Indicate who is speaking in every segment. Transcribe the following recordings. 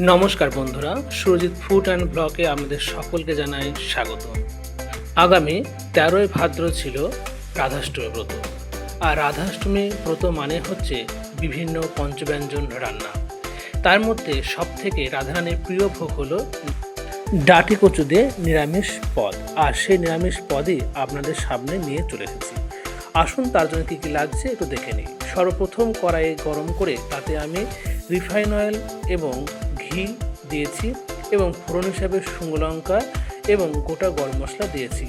Speaker 1: নমস্কার বন্ধুরা, Surajit food and ব্লকে আমাদের সকলকে জানাই স্বাগত। আগামী তেরোই ভাদ্র ছিল রাধাষ্টমী ব্রত। আর রাধাষ্টমী ব্রত মানে হচ্ছে বিভিন্ন পঞ্চব্যঞ্জন রান্না। তার মধ্যে সব থেকে রাধারানীর প্রিয় ভোগ হলো ডাটি কচু দিয়ে নিরামিষ পদ। আর সেই নিরামিষ পদই আপনাদের সামনে নিয়ে চলে এসেছি। আসুন তার জন্য কী কী লাগছে একটু দেখে নিই। সর্বপ্রথম কড়াইয়ে গরম করে তাতে আমি রিফাইন অয়েল এবং ঘি দিয়েছি এবং ফোড়ন হিসাবে শুকনো লঙ্কা এবং গোটা গরম মশলা দিয়েছি।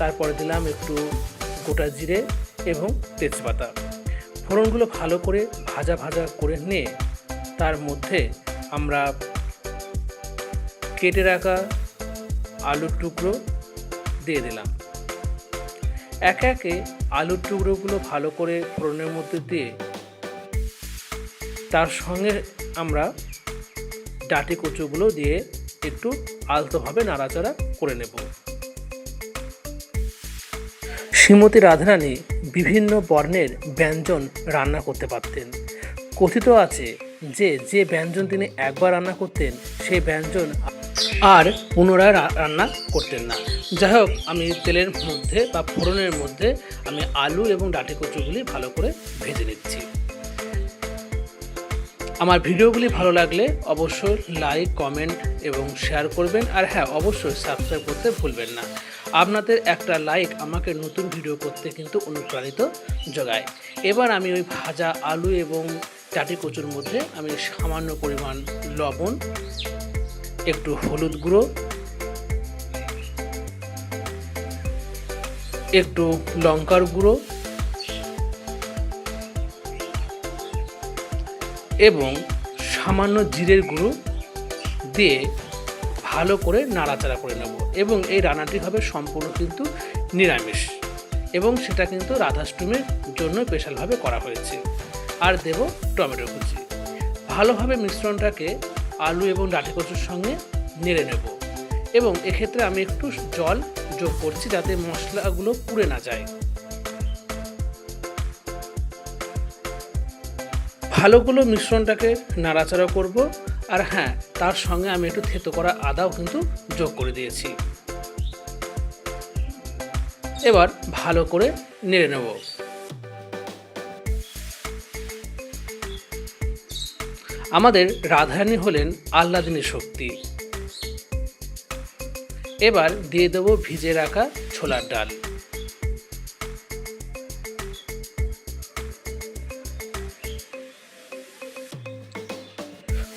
Speaker 1: তারপরে দিলাম একটু গোটা জিরে এবং তেজপাতা। ফোড়নগুলো ভালো করে ভাজা ভাজা করে নিয়ে তার মধ্যে আমরা কেটে রাখা আলুর টুকরো দিয়ে দিলাম। একে একে আলুর টুকরোগুলো ভালো করে ফোড়নের মধ্যে দিয়ে তার সঙ্গে আমরা ডাটি কচুগুলো দিয়ে একটু আলতোভাবে নাড়াচাড়া করে নেব। শ্রীমতী রাধারানী বিভিন্ন বর্ণের ব্যঞ্জন রান্না করতে পারতেন। কথিত আছে যে যে ব্যঞ্জন তিনি একবার রান্না করতেন সেই ব্যঞ্জন আর পুনরায় রান্না করতেন না। যাই হোক, আমি তেলের মধ্যে বা ফোড়নের মধ্যে আমি আলু এবং ডাটি কচুগুলি ভালো করে ভেজে নিচ্ছি। আমার ভিডিওগুলি ভালো লাগলে অবশ্যই লাইক কমেন্ট এবং শেয়ার করবেন। আর হ্যাঁ অবশ্যই সাবস্ক্রাইব করতে ভুলবেন না। আপনাদের একটা লাইক আমাকে নতুন ভিডিও করতে কিন্তু অনুপ্রাণিত যোগায় এবার আমি ওই ভাজা আলু এবং চাটি কচুর মধ্যে আমি সামান্য পরিমাণ লবণ, একটু হলুদ গুঁড়ো, একটু লঙ্কার গুঁড়ো এবং সামান্য জিরের গুঁড়ো দিয়ে ভালো করে নাড়াচাড়া করে নেব এবং এই রান্নাটি হবে সম্পূর্ণ কিন্তু নিরামিষ এবং সেটা কিন্তু রাধাষ্টমীর জন্য স্পেশালভাবে করা হয়েছে। আর দেব টমেটো কুচি। ভালোভাবে মিশ্রণটাকে আলু এবং ডাঁটি কচুর সঙ্গে নেড়ে নেব এবং এক্ষেত্রে আমি একটু জল যোগ করছি যাতে মশলাগুলো পুড়ে না যায়। ভালোগুলো মিশ্রণটাকে নাড়াচাড়া করব, আর হ্যাঁ তার সঙ্গে আমি একটু থেতো করা আদাও কিন্তু যোগ করে দিয়েছি। এবার ভালো করে নেড়ে নেব। আমাদের রাধারানী হলেন আহ্লাদিনী শক্তি। এবার দিয়ে দেবো ভিজে রাখা ছোলার ডাল।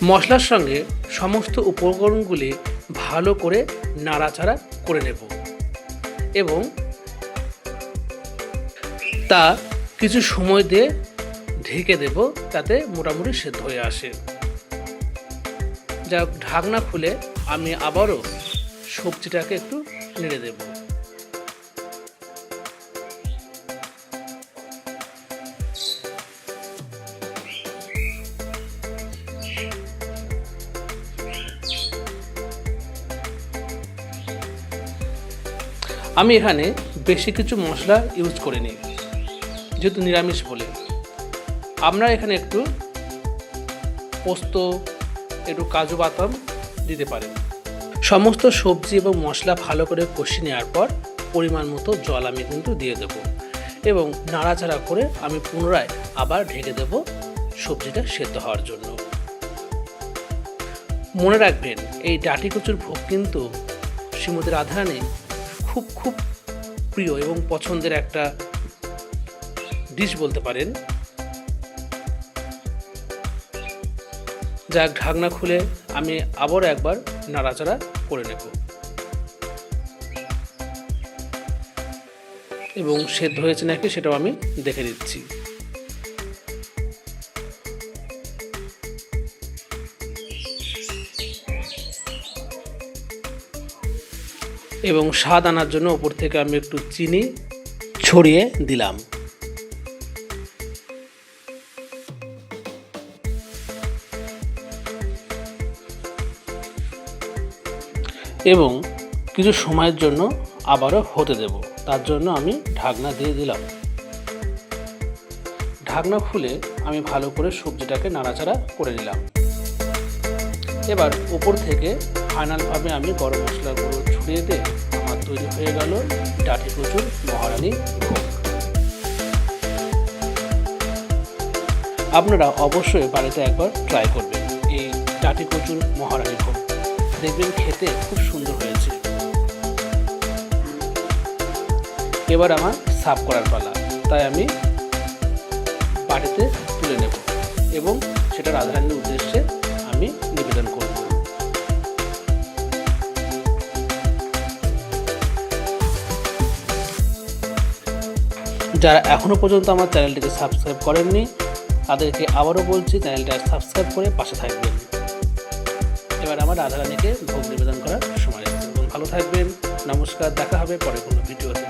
Speaker 1: মশলার সঙ্গে সমস্ত উপকরণগুলি ভালো করে নাড়াচাড়া করে নেব এবং তা কিছু সময় দিয়ে ঢেকে দেব তাতে মোটামুটি সেদ্ধ হয়ে আসে। যা ঢাকনা খুলে আমি আবারও সবজিটাকে একটু নেড়ে দেব। আমি এখানে বেশি কিছু মশলা ইউজ করিনি, যেহেতু নিরামিষ বলে। আপনারা এখানে একটু পোস্ত, একটু কাজু বাদাম দিতে পারেন। সমস্ত সবজি এবং মশলা ভালো করে কষিয়ে নেওয়ার পর পরিমাণ মতো জল আমি কিন্তু দিয়ে দেবো এবং নাড়াচাড়া করে আমি পুনরায় আবার ঢেকে দেব সবজিটা সেদ্ধ হওয়ার জন্য। মনে রাখবেন, এই ডাটি কচুর ভোগ কিন্তু শ্রীমতী রাধারানী খুব খুব প্রিয় এবং পছন্দের একটা ডিশ বলতে পারেন। যা ঢাকনা খুলে আমি আবার একবার নাড়াচাড়া করে নেব। এবং সেদ্ধ হয়েছে নাকি সেটাও আমি দেখে দিচ্ছি এবং স্বাদ আনার জন্য ওপর থেকে আমি একটু চিনি ছড়িয়ে দিলাম। এবং কিছু সময়ের জন্য আবারও হতে দেব। তার জন্য আমি ঢাকনা দিয়ে দিলাম। ঢাকনা খুলে আমি ভালো করে সবজিটাকে নাড়াচাড়া করে নিলাম। এবার উপর থেকে ফাইনালভাবে আমি গরম মশলা গুঁড়ো দিয়ে আমার তৈরি হয়ে গেল ডাটি প্রচুর মহারানী ভোগ। আপনারা অবশ্যই বাড়িতে একবার ট্রাই করবেন এই ডাটি কচুর মহারানী ভোগ। দেখবেন খেতে খুব সুন্দর হয়েছে। এবার আমার সাফ করার পালা। তাই আমি বাড়িতে তুলে নেব এবং সেটা রাধারানীর উদ্দেশ্যে আমি নিবেদন করব। যারা এখনও পর্যন্ত আমার চ্যানেলটিকে সাবস্ক্রাইব করেননি, তাদেরকে আবারও বলছি, চ্যানেলটা সাবস্ক্রাইব করে পাশে থাকবেন। এবার আমার রাধারানীকে ভোগ নিবেদন করার সময় ভালো থাকবেন। নমস্কার, দেখা হবে পরে কোনো ভিডিওতে।